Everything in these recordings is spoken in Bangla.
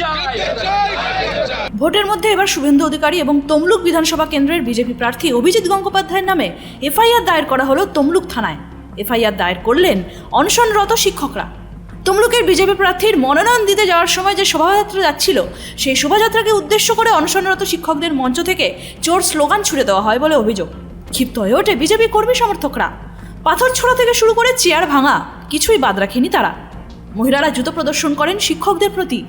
চাই। ভোটের মধ্যে এবার শুভেন্দু অধিকারী এবং তমলুক বিধানসভা কেন্দ্রের বিজেপি প্রার্থী অভিজিৎ গঙ্গোপাধ্যায়ের নামে এফআইআর দায়ের করা হলো তমলুক থানায়। এফআইআর দায়ের করলেন অনশনরত শিক্ষকরা। তমলুকের বিজেপি প্রার্থীর মনোনয়ন দিতে যাওয়ার সময় যে শোভাযাত্রা যাচ্ছিল, সেই শোভাযাত্রাকে উদ্দেশ্য করে অনশনরত শিক্ষকদের মঞ্চ থেকে চোর স্লোগান ছুড়ে দেওয়া হয় বলে অভিযোগ। ক্ষিপ্ত হয়ে ওঠে বিজেপি কর্মী সমর্থকরা। পাথর ছোড়া থেকে শুরু করে চেয়ার ভাঙা, কিছুই বাদ রাখেনি তারা। মহিলারা জুতো প্রদর্শন করেন শিক্ষকদের প্রতি।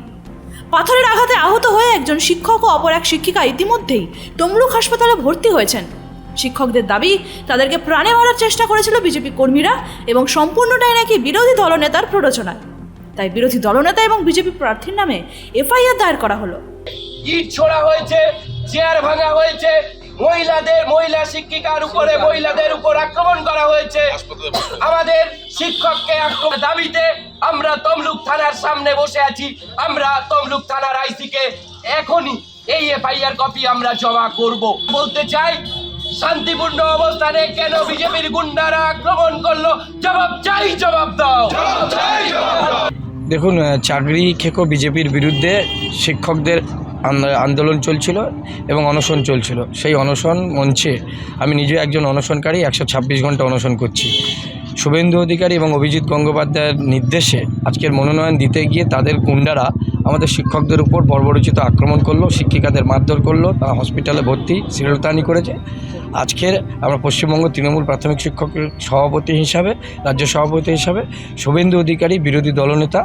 পাথরের আঘাতে আহত হয়ে একজন শিক্ষক ও অপর এক শিক্ষিকা ইতিমধ্যেই তমলুক হাসপাতালে ভর্তি হয়েছেন। শিক্ষকদের দাবি, তাদেরকে প্রাণে মারার চেষ্টা করেছিল বিজেপি কর্মীরা এবং সম্পূর্ণটাই নাকি বিরোধী দলনেতার প্ররোচনায়। তাই বিরোধী দলনেতা এবং বিজেপি প্রার্থীর নামে এফআইআর দায়ের করা হলো। ইট ছোড়া হয়েছে, চেয়ার ভাঙা হয়েছে মহিলাদের মহিলা শিক্ষিকার উপরে মহিলাদের উপর আক্রমণ করা হয়েছে। আমাদের শিক্ষককে আক্রমণ দাবিতে আমরা তমলুক থানার সামনে বসে আছি। আমরা তমলুক থানার আইসিকে এখনই এই এফআইআর কপি আমরা জমা করব। বলতে চাই শান্তিপূর্ণ অবস্থানে কেন বিজেপির গুন্ডারা আক্রমণ করল? জবাব চাই জবাব দাও। দেখুন চাকরি খেকো বিজেপির বিরুদ্ধে শিক্ষকদের আন্দোলন চলছিল এবং অনশন চলছিল। সেই অনশন মঞ্চে আমি নিজে একজন অনশনকারী, একশো ছাব্বিশ ঘণ্টা অনশন করছি। শুভেন্দু অধিকারী এবং অভিজিৎ গঙ্গোপাধ্যায়ের নির্দেশে আজকের মনোনয়ন দিতে গিয়ে তাদের গুন্ডারা আমাদের শিক্ষকদের উপর বর্বরচিত আক্রমণ করল, শিক্ষিকাদের মারধর করল, তারা হসপিটালে ভর্তি শ্লীলতাহানি করেছে। আজকের আমরা পশ্চিমবঙ্গ তৃণমূল প্রাথমিক শিক্ষকের সভাপতি হিসাবে, রাজ্য সভাপতি হিসাবে শুভেন্দু অধিকারী, বিরোধী দলনেতা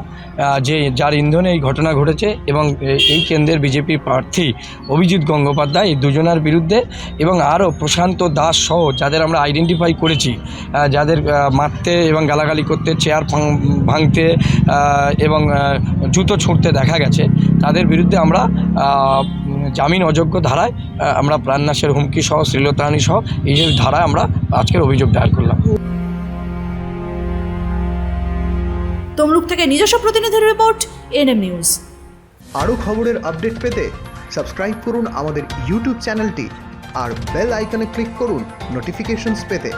যে যার ইন্ধনে এই ঘটনা ঘটেছে এবং এই কেন্দ্রের বিজেপি প্রার্থী অভিজিৎ গঙ্গোপাধ্যায় এই দুজনার বিরুদ্ধে এবং আরও প্রশান্ত দাস সহ যাদের আমরা আইডেন্টিফাই করেছি যাদের মারতে এবং গালাগালি করতে চেয়ার ভাঙ- ভাঙতে এবং জুতো ছুঁড়তে দেখা গেছে তাদের বিরুদ্ধে আমরা আহ, জামিন অযোগ্য ধারায় আমরা প্রাণনাশের হুমকি সহ শ্লীলতাহানি সহ এই যে ধারায় আমরা আজকের অভিযোগ দায়ের করলাম। তমলুক থেকে নিজস্ব প্রতিনিধির রিপোর্ট এনএম নিউজ। আরও খবরের আপডেট পেতে সাবস্ক্রাইব করুন আমাদের ইউটিউব চ্যানেলটি আর বেল আইকনে ক্লিক করুন নোটিফিকেশনস পেতে।